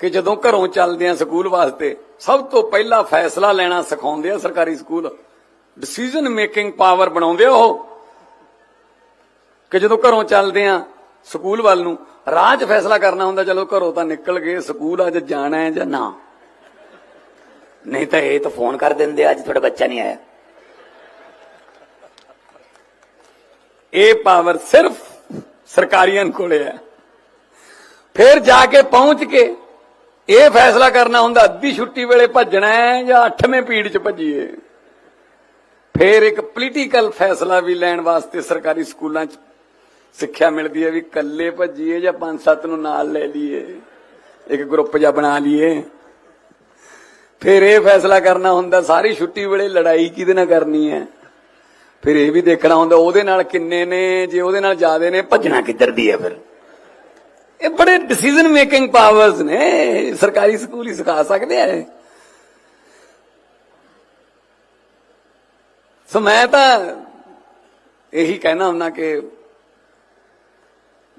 ਕਿ ਜਦੋਂ ਘਰੋਂ ਚੱਲਦੇ ਆ ਸਕੂਲ ਵਾਸਤੇ, ਸਭ ਤੋਂ ਪਹਿਲਾਂ ਫੈਸਲਾ ਲੈਣਾ ਸਿਖਾਉਂਦੇ ਆ ਸਰਕਾਰੀ ਸਕੂਲ। ਡਿਸੀਜਨ ਮੇਕਿੰਗ ਪਾਵਰ ਬਣਾਉਂਦੇ ਆ ਉਹ। ਕਿ ਜਦੋਂ ਘਰੋਂ ਚੱਲਦੇ ਆ ਸਕੂਲ ਵੱਲ ਨੂੰ, ਰਾਹ 'ਚ ਫੈਸਲਾ ਕਰਨਾ ਹੁੰਦਾ, ਚਲੋ ਘਰੋਂ ਤਾਂ ਨਿਕਲ ਗਏ, ਸਕੂਲ ਅੱਜ ਜਾਣਾ ਹੈ ਜਾਂ ਨਾ। ਨਹੀਂ ਤਾਂ ਇਹ ਤਾਂ ਫੋਨ ਕਰ ਦਿੰਦੇ ਅੱਜ ਤੁਹਾਡਾ ਬੱਚਾ ਨਹੀਂ ਆਇਆ। ਇਹ ਪਾਵਰ ਸਿਰਫ ਸਰਕਾਰੀਆਂ ਕੋਲੇ ਹੈ। ਫਿਰ ਜਾ ਕੇ ਪਹੁੰਚ ਕੇ ਇਹ ਫੈਸਲਾ ਕਰਨਾ ਹੁੰਦਾ, ਅੱਧੀ ਛੁੱਟੀ ਵੇਲੇ ਭੱਜਣਾ ਹੈ ਜਾਂ 8ਵੇਂ ਪੀੜ 'ਚ ਭੱਜੀਏ। ਫੇਰ ਇੱਕ ਪੋਲੀਟੀਕਲ ਫੈਸਲਾ ਵੀ ਲੈਣ ਵਾਸਤੇ ਸਰਕਾਰੀ ਸਕੂਲਾਂ 'ਚ ਸਿੱਖਿਆ ਮਿਲਦੀ ਹੈ ਵੀ ਇਕੱਲੇ ਭੱਜੀਏ ਜਾਂ ਪੰਜ ਸੱਤ ਨੂੰ ਨਾਲ ਲੈ ਲਈਏ, ਇੱਕ ਗਰੁੱਪ ਜਿਹਾ ਬਣਾ ਲਈਏ। ਫਿਰ ਇਹ ਫੈਸਲਾ ਕਰਨਾ ਹੁੰਦਾ, ਸਾਰੀ ਛੁੱਟੀ ਵੇਲੇ ਲੜਾਈ ਕਿਹਦੇ ਨਾਲ ਕਰਨੀ ਹੈ? ਫਿਰ ਇਹ ਵੀ ਦੇਖਣਾ ਹੁੰਦਾ, ਉਹਦੇ ਨਾਲ ਕਿੰਨੇ ਨੇ, ਜੇ ਉਹਦੇ ਨਾਲ ਜ਼ਿਆਦੇ ਨੇ, ਭੱਜਣਾ ਕਿੱਧਰ ਦੀ ਹੈ ਫਿਰ? ਇਹ ਬੜੇ ਡਿਸੀਜਨ ਮੇਕਿੰਗ ਪਾਵਰਸ ਨੇ। ਸਰਕਾਰੀ ਸਕੂਲ ਹੀ ਸਿਖਾ ਸਕਦੇ ਆ ਸੋ ਮੈਂ ਤਾਂ ਇਹੀ ਕਹਿਣਾ ਹੁੰਦਾ ਕਿ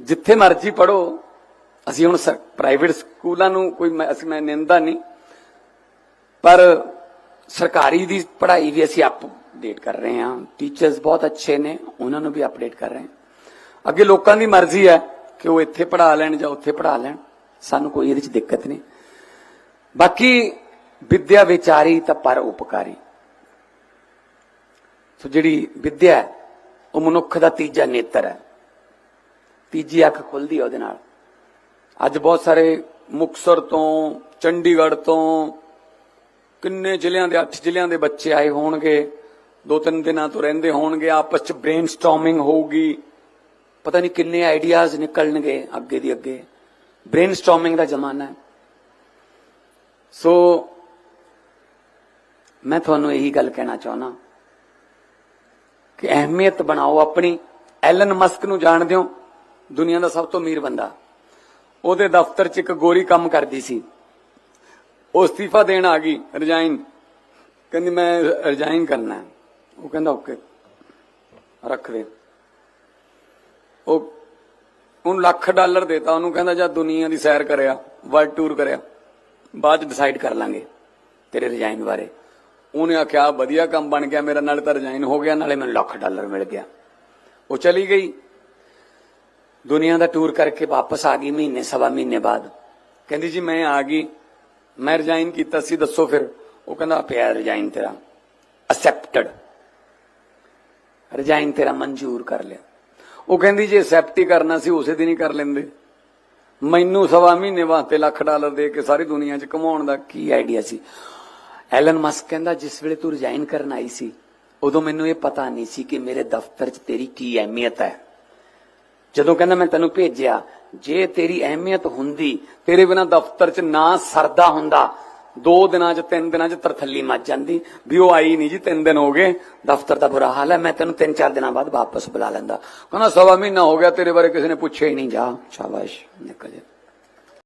ਜਿੱਥੇ ਮਰਜ਼ੀ ਪੜੋ ਅਸੀਂ ਹੁਣ ਪ੍ਰਾਈਵੇਟ ਸਕੂਲਾਂ ਨੂੰ ਕੋਈ ਮੈਂ- ਅਸੀਂ ਮੈਂ ਨਿੰਦਾ ਨਹੀਂ, ਪਰ ਸਰਕਾਰੀ ਦੀ ਪੜ੍ਹਾਈ ਵੀ ਅਸੀਂ ਅਪਡੇਟ ਕਰ ਰਹੇ ਹਾਂ। ਟੀਚਰਸ ਬਹੁਤ ਅੱਛੇ ਨੇ, ਉਹਨਾਂ ਨੂੰ ਵੀ ਅਪਡੇਟ ਕਰ ਰਹੇ ਹਾਂ। ਅੱਗੇ ਲੋਕਾਂ ਦੀ ਮਰਜ਼ੀ ਹੈ। ਕਿ ਉਹ ਇੱਥੇ ਪੜ੍ਹਾ ਲੈਣ ਜਾਂ ਉੱਥੇ ਪੜ੍ਹਾ ਲੈਣ ਸਾਨੂੰ ਕੋਈ ਇਹਦੇ ਵਿੱਚ ਦਿੱਕਤ ਨਹੀਂ। ਬਾਕੀ ਵਿਦਿਆ ਵਿਚਾਰੀ ਤਾਂ ਪਰ ਉਪਕਾਰੀ। ਸੋ ਜਿਹੜੀ ਵਿਦਿਆ ਹੈ, ਉਹ ਮਨੁੱਖ ਦਾ ਤੀਜਾ ਨੇਤਰ ਹੈ। ਤੀਜੀ ਅੱਖ ਖੁੱਲਦੀ ਹੈ ਉਹਦੇ ਨਾਲ। ਅੱਜ ਬਹੁਤ ਸਾਰੇ ਮੁਕਸਰ ਤੋਂ ਚੰਡੀਗੜ੍ਹ ਤੋਂ ਕਿੰਨੇ ਜ਼ਿਲ੍ਹਿਆਂ ਦੇ 8 ਜ਼ਿਲ੍ਹਿਆਂ ਦੇ ਬੱਚੇ ਆਏ ਹੋਣਗੇ ਦੋ ਤਿੰਨ ਦਿਨਾਂ ਤੋਂ ਰਹਿੰਦੇ ਹੋਣਗੇ ਆਪਸ ਚ ਬ੍ਰੇਨਸਟਾਰਮਿੰਗ ਹੋਊਗੀ। ਪਤਾ ਨਹੀਂ ਕਿੰਨੇ ਆਈਡੀਆਜ਼ ਨਿਕਲਣਗੇ ਅੱਗੇ ਦੀ ਅੱਗੇ। ਬ੍ਰੇਨਸਟਾਰਮਿੰਗ ਦਾ ਜ਼ਮਾਨਾ ਹੈ। ਸੋ ਮੈਂ ਤੁਹਾਨੂੰ ਇਹੀ ਗੱਲ ਕਹਿਣਾ ਚਾਹੁੰਦਾ ਕਿ ਅਹਿਮੀਅਤ ਬਣਾਓ ਆਪਣੀ। ਐਲਨ ਮਸਕ ਨੂੰ ਜਾਣਦੇ ਹੋ, ਦੁਨੀਆ ਦਾ ਸਭ ਤੋਂ ਅਮੀਰ ਬੰਦਾ। ਉਹਦੇ ਦਫ਼ਤਰ 'ਚ ਇੱਕ ਗੋਰੀ ਕੰਮ ਕਰਦੀ ਸੀ। ਉਹ ਅਸਤੀਫਾ ਦੇਣ ਆ ਗਈ, ਰਿਜ਼ਾਈਨ। ਕਹਿੰਦੀ, ਮੈਂ ਰਿਜ਼ਾਈਨ ਕਰਨਾ ਉਹ ਕਹਿੰਦਾ, ਓਕੇ, ਰੱਖ ਦੇ। ਉਹਨੂੰ ਲੱਖ ਡਾਲਰ ਦੇਤਾ, ਉਹਨੂੰ ਕਹਿੰਦਾ ਜਾ ਦੁਨੀਆ ਦੀ ਸੈਰ ਕਰਿਆ ਵਰਲਡ ਟੂਰ ਕਰਿਆ, ਬਾਅਦ ਚ ਡਿਸਾਈਡ ਕਰ ਲਾਂਗੇ ਤੇਰੇ ਰਿਜ਼ਾਈਨ ਬਾਰੇ। ਉਹਨੇ ਆਖਿਆ ਵਧੀਆ ਕੰਮ ਬਣ ਗਿਆ ਮੇਰਾ, ਨਾਲ ਤਾਂ ਰਿਜ਼ਾਈਨ ਹੋ ਗਿਆ, ਨਾਲੇ ਮੈਨੂੰ ਲੱਖ ਡਾਲਰ ਮਿਲ ਗਿਆ। ਉਹ ਚਲੀ ਗਈ। ਦੁਨੀਆ ਦਾ ਟੂਰ ਕਰਕੇ ਵਾਪਸ ਆ ਗਈ ਮਹੀਨੇ, ਸਵਾ ਮਹੀਨੇ ਬਾਅਦ। ਕਹਿੰਦੀ ਜੀ, ਮੈਂ ਆ ਗਈ। ਮੈਂ ਰਿਜ਼ਾਈਨ ਕੀਤਾ ਸੀ, ਦੱਸੋ ਫਿਰ। ਉਹ ਕਹਿੰਦਾ, ਪਿਆ ਰਿਜ਼ਾਈਨ ਤੇਰਾ। ਅਸੈਪਟਡ ਰਿਜ਼ਾਈਨ ਤੇਰਾ, ਮਨਜ਼ੂਰ ਕਰ ਲਿਆ। ਉਹ ਕਹਿੰਦੀ ਜੇ accept ਕਰਨਾ ਸੀ, ਉਸੇ ਦਿਨ ਹੀ ਕਰ ਲੈਂਦੇ। ਮੈਨੂੰ ਸਵਾ ਮਹੀਨੇ ਵਾਸਤੇ ਲੱਖ ਡਾਲਰ ਦੇ ਕੇ ਸਾਰੀ ਦੁਨੀਆ 'ਚ ਕਮਾਉਣ ਦਾ ਕੀ ਆਈਡੀਆ ਸੀ? ਐਲਨ ਮਸਕ ਕਹਿੰਦਾ, ਜਿਸ ਵੇਲੇ ਤੂੰ ਰਿਜ਼ਾਈਨ ਕਰਨ ਆਈ ਸੀ, ਉਦੋਂ ਮੈਨੂੰ ਇਹ ਪਤਾ ਨਹੀਂ ਸੀ ਕਿ ਮੇਰੇ ਦਫ਼ਤਰ 'ਚ ਤੇਰੀ ਕੀ ਅਹਿਮੀਅਤ ਹੈ। ਜਦੋਂ ਕਹਿੰਦਾ, ਮੈਂ ਤੈਨੂੰ ਭੇਜਿਆ, ਜੇ ਤੇਰੀ ਅਹਿਮੀਅਤ ਹੁੰਦੀ, ਤੇਰੇ ਬਿਨਾ ਦਫ਼ਤਰ 'ਚ ਨਾ ਸਰਦਾ ਹੁੰਦਾ ਦੋ ਦਿਨਾਂ 'ਚ, ਤਿੰਨ ਦਿਨਾਂ 'ਚ ਤਰਥੱਲੀ ਮੱਚ ਜਾਂਦੀ। ਵੀ ਉਹ ਆਈ ਨਹੀਂ ਜੀ, ਤਿੰਨ ਦਿਨ ਹੋ ਗਏ। ਦਫ਼ਤਰ ਦਾ ਬੁਰਾ ਹਾਲ ਹੈ। ਮੈਂ ਤੈਨੂੰ ਤਿੰਨ ਚਾਰ ਦਿਨਾਂ ਬਾਅਦ ਵਾਪਸ ਬੁਲਾ ਲੈਂਦਾ। ਕਹਿੰਦਾ, ਸਵਾ ਮਹੀਨਾ ਹੋ ਗਿਆ, ਤੇਰੇ ਬਾਰੇ ਕਿਸੇ ਨੇ ਪੁੱਛਿਆ ਹੀ ਨਹੀਂ। ਜਾ, ਸ਼ਾਬਾਸ਼, ਨਿਕਲ ਜਾ।